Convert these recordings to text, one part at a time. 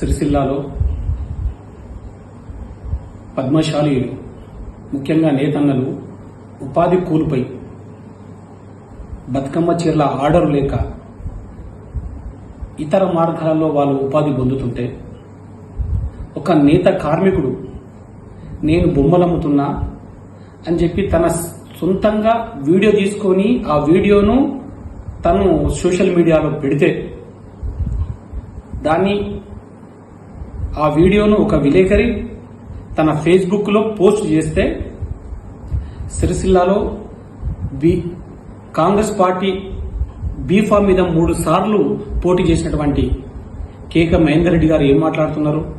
సిరిసిల్లాలో పద్మశాలి ముఖ్యంగా నేతన్నలు ఉపాధి కూలిపై బతుకమ్మ చీరల ఆర్డర్ లేక ఇతర మార్గాలలో వాళ్ళు ఉపాధి పొందుతుంటే ఒక నేత కార్మికుడు నేను బొమ్మలమ్ముతున్నా అని చెప్పి తన సొంతంగా వీడియో తీసుకొని ఆ వీడియోను తను సోషల్ మీడియాలో పెడితే దాన్ని ఆ వీడియోను ఒక విలేకరి తన ఫేస్బుక్లో పోస్ట్ చేస్తే సిరిసిల్లాలో B Congress party B form మీద మూడు సార్లు పోటీ చేసినటువంటి కేక మహేందర్ రెడ్డి గారు ఏం మాట్లాడుతున్నారు?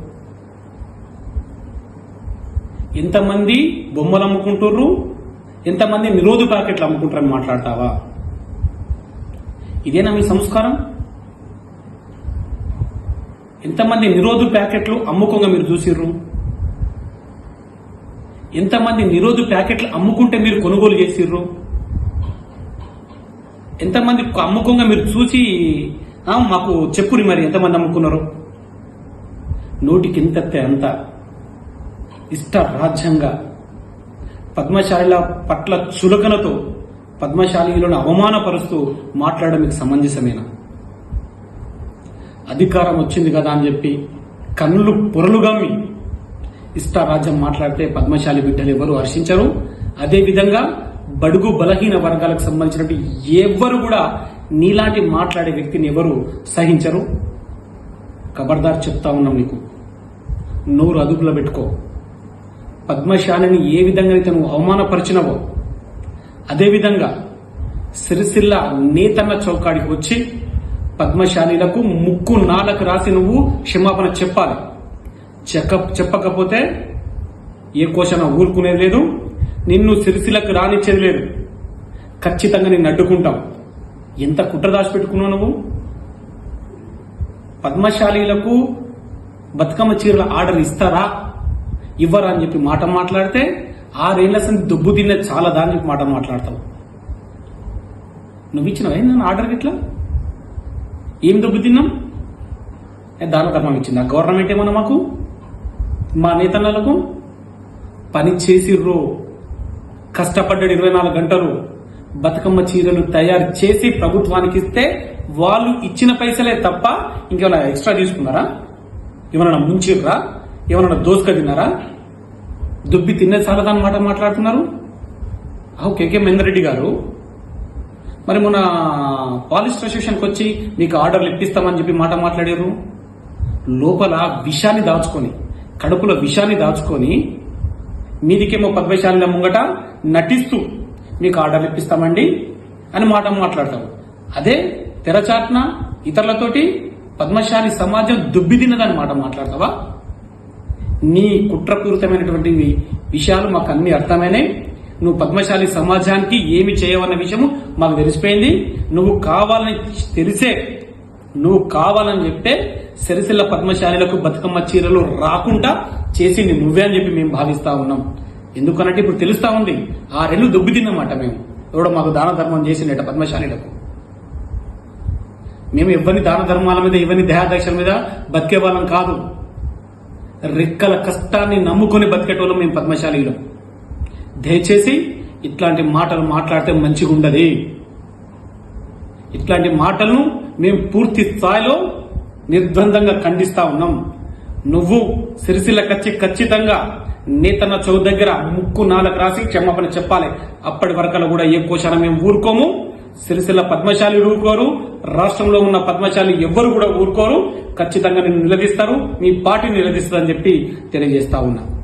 ఎంతమంది బొమ్మలు అమ్ముకుంటుర్రు? ఎంతమంది నిరోధు ప్యాకెట్లు అమ్ముకుంటారని మాట్లాడతావా? ఇదేనా మీ సంస్కారం? ఎంతమంది నిరోధు ప్యాకెట్లు అమ్ముకోగా మీరు చూసిర్రు? ఎంతమంది నిరోధు ప్యాకెట్లు అమ్ముకుంటే మీరు కొనుగోలు చేసిర్రు? ఎంతమంది అమ్ముకోగా మీరు చూసి మాకు చెప్పురి మరి ఎంతమంది అమ్ముకున్నారు? నోటికి ఎంతతే అంత. ఇష్ట రాజ్యంగా పద్మశాలిల పట్ల చులకనతో పద్మశాలిలను అవమానపరుస్తూ మాట్లాడడం మీకు సమంజసమేనా? అధికారం వచ్చింది కదా అని చెప్పి కన్నులు పొరలుగమ్మి ఇష్టారాజ్యం మాట్లాడితే పద్మశాలి బిడ్డలు ఎవరు హర్షించరు. అదేవిధంగా బడుగు బలహీన వర్గాలకు సంబంధించినటువంటి ఎవ్వరు కూడా నీలాంటి మాట్లాడే వ్యక్తిని ఎవరు సహించరు. ఖబర్దార్ చెప్తా ఉన్నాం నీకు. నోరు అదుపులో పెట్టుకో. పద్మశాలిని ఏ విధంగా అయితే నువ్వు అవమానపరిచినవో అదేవిధంగా సిరిసిల్ల నేతన్న చౌకాడికి వచ్చి పద్మశాలీలకు ముక్కు నాలకు రాసి నువ్వు క్షమాపణ చెప్పాలి. చెక్క చెప్పకపోతే ఏ కోశన ఊరుకునేది లేదు నిన్ను సిరిసిలకు రానిచ్చేది లేదు. ఖచ్చితంగా నిన్ను అడ్డుకుంటాం. ఎంత కుట్ర దాచిపెట్టుకున్నావు నువ్వు? పద్మశాలీలకు బతుకమ్మ చీరల ఆర్డర్ ఇస్తారా? ఇవ్వరా అని చెప్పి మాట మాట్లాడితే ఆరేళ్ళ సంది దుబ్బు తిన్న చాలా దాని మాట మాట్లాడతావు. నువ్వు ఇచ్చినవే? నన్ను ఆర్డర్ ఇట్లా ఏం దుబ్బు తిన్నాం? దాన ధర్మం ఇచ్చిందా? గవర్నమెంట్ ఏమన్నా మాకు? మా నేతన్నలకు? పని చేసిర్రు? కష్టపడ్డాడు ఇరవై నాలుగు గంటలు. బతుకమ్మ చీరలు తయారు చేసి ప్రభుత్వానికి ఇస్తే వాళ్ళు ఇచ్చిన పైసలే తప్ప ఇంకేమైనా ఎక్స్ట్రా తీసుకున్నారా? ఏమైనా ముంచిర్రా? ఏమైనా దోసుక తిన్నారా? దుబ్బి తినే చాలదని అన్నమాట మాట్లాడుతున్నారు ఓకే కేకే మహేందర్ రెడ్డి గారు మరి మొన్న పాలిస్ అసోసియేషన్కి వచ్చి మీకు ఆర్డర్లు ఇప్పిస్తామని చెప్పి మాట మాట్లాడారు? లోపల విషాన్ని దాచుకొని కడుపులో విషాన్ని దాచుకొని మీదికేమో పద్మశాలిల ముంగట నటిస్తూ మీకు ఆర్డర్లు ఇప్పిస్తామండి అని మాట మాట్లాడతారు అదే తెరచాట్న ఇతరులతోటి పద్మశాలి సమాజం దుబ్బిదిన్నదని మాట మాట్లాడతావా? నీ కుట్రపూరితమైనటువంటి విషయాలు మాకు అన్ని అర్థమైనాయి. నువ్వు పద్మశాలి సమాజానికి ఏమి చేయవన్న విషయము మాకు తెలిసిపోయింది. నువ్వు కావాలని తెలిసే నువ్వు కావాలని చెప్తే సిరిసిల్ల పద్మశాలిలకు బతుకమ్మ చీరలు రాకుండా చేసింది నువ్వే అని చెప్పి మేము భావిస్తా ఉన్నాం. ఎందుకనంటే ఇప్పుడు తెలుస్తా ఉంది. ఆ రెండు దొబ్బితిన్నమాట మేము. ఎవడో మాకు దాన ధర్మం చేసిండట పద్మశాలిలకు. మేము ఎవరిని దాన ధర్మాల మీద ఎవరిని దేహాదక్షల మీద బతికే వాళ్ళం కాదు. రెక్కల కష్టాన్ని నమ్ముకొని బతికేటోళ్ళం మేము పద్మశాలీలం. దయచేసి ఇట్లాంటి మాటలు మాట్లాడితే మంచిగా ఉండదు ఇట్లాంటి మాటలను మేము పూర్తి స్థాయిలో నిర్బంధంగా ఖండిస్తా ఉన్నాం. నువ్వు సిరిసిల్ల కచ్చి ఖచ్చితంగా నేతన్న చౌ దగ్గర ముక్కు నాలుగు రాసి క్షమాపణ చెప్పాలి. అప్పటి వరకలా కూడా ఏ కోశాన మేము ఊరుకోము. సిరిసిల్ల పద్మశాలి ఊరుకోరు. రాష్ట్రంలో ఉన్న పద్మశాలి ఎవ్వరు కూడా ఊరుకోరు. ఖచ్చితంగా నిన్ను నిలదీస్తారు. మీ పార్టీ నిలదీస్తారని చెప్పి తెలియజేస్తా ఉన్నా.